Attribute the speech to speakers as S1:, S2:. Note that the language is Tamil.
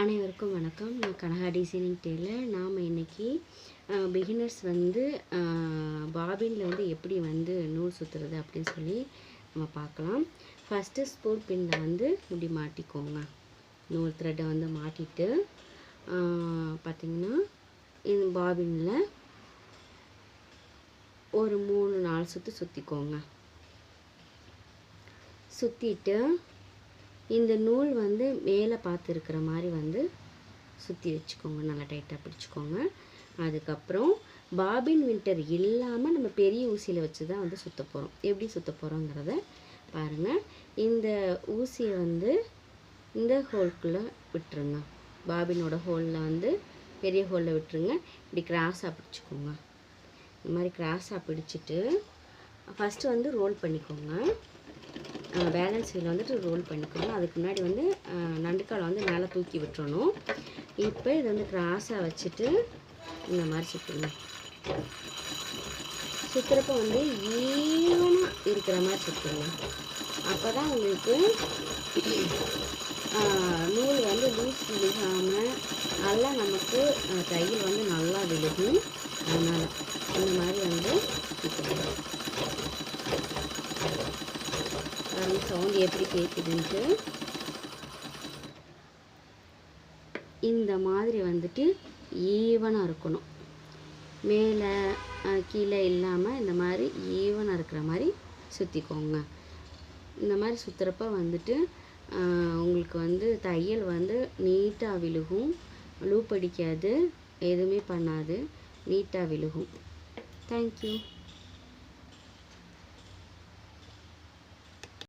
S1: அனைவருக்கும் வணக்கம். நான் கனகா டிசைனிங் டெய்லர். நாம் இன்னைக்கு பிகினர்ஸ் வந்து பாபினில் வந்து எப்படி வந்து நூல் சுற்றுறது அப்படின்னு சொல்லி நம்ம பார்க்கலாம். ஃபஸ்ட்டு ஸ்போர்ட் பின்னில் வந்து இப்படி மாட்டிக்கோங்க. நூல் த்ரெட்டை வந்து மாட்டிட்டு பார்த்திங்கன்னா இந்த பாபினில் ஒரு மூணு நாலு சுற்று சுற்றிக்கோங்க சுற்றிட்டு இந்த நூல் வந்து மேலே பார்த்து இருக்கிற மாதிரி வந்து சுற்றி வச்சுக்கோங்க நல்லா டைட்டாக பிடிச்சிக்கோங்க. அதுக்கப்புறம் பாபின் வின்டர் இல்லாமல் நம்ம பெரிய ஊசியில் வச்சு தான் வந்து சுற்ற போகிறோம் எப்படி சுற்ற போகிறோங்கிறத பாருங்கள் இந்த ஊசியை வந்து இந்த ஹோல்குள்ளே விட்டுருங்க. பாபினோட ஹோலில் வந்து பெரிய ஹோலில் விட்டுருங்க. இப்படி கிராஸாக பிடிச்சிக்கோங்க. இந்த மாதிரி கிராஸாக பிடிச்சிட்டு ஃபஸ்ட்டு வந்து ரோல் பண்ணிக்கோங்க. பேலன்ஸ் இதில் வந்துட்டு ரோல் பண்ணிக்கணும் அதுக்கு முன்னாடி வந்து நண்டுக்காலை வந்து மேலே தூக்கி விட்டுறணும். இப்போ இது வந்து கிராஸாக வச்சுட்டு இந்த மாதிரி சுற்றணும் சுற்றுறப்ப வந்து ஈவனாக இருக்கிற மாதிரி சுற்றணும் அப்போ தான் உங்களுக்கு நூல் வந்து லூஸ் விழுகாமல் நல்லா நமக்கு தையல் வந்து நல்லா விழுகும். அதனால் இந்த மாதிரி வந்து சுற்றணும் பாருங்க சவுண்ட் எப்படி கேட்குதுன்ட்டு இந்த மாதிரி வந்துட்டு ஈவனாக இருக்கணும். மேலே கீழே இல்லாமல் இந்த மாதிரி ஈவனாக இருக்கிற மாதிரி சுற்றிக்கோங்க இந்த மாதிரி சுற்றுறப்ப வந்துட்டு உங்களுக்கு வந்து தையல் வந்து நீட்டாக விழுகும். லூப் அடிக்காது. எதுவுமே பண்ணாது. நீட்டாக விழுகும். தேங்க்யூ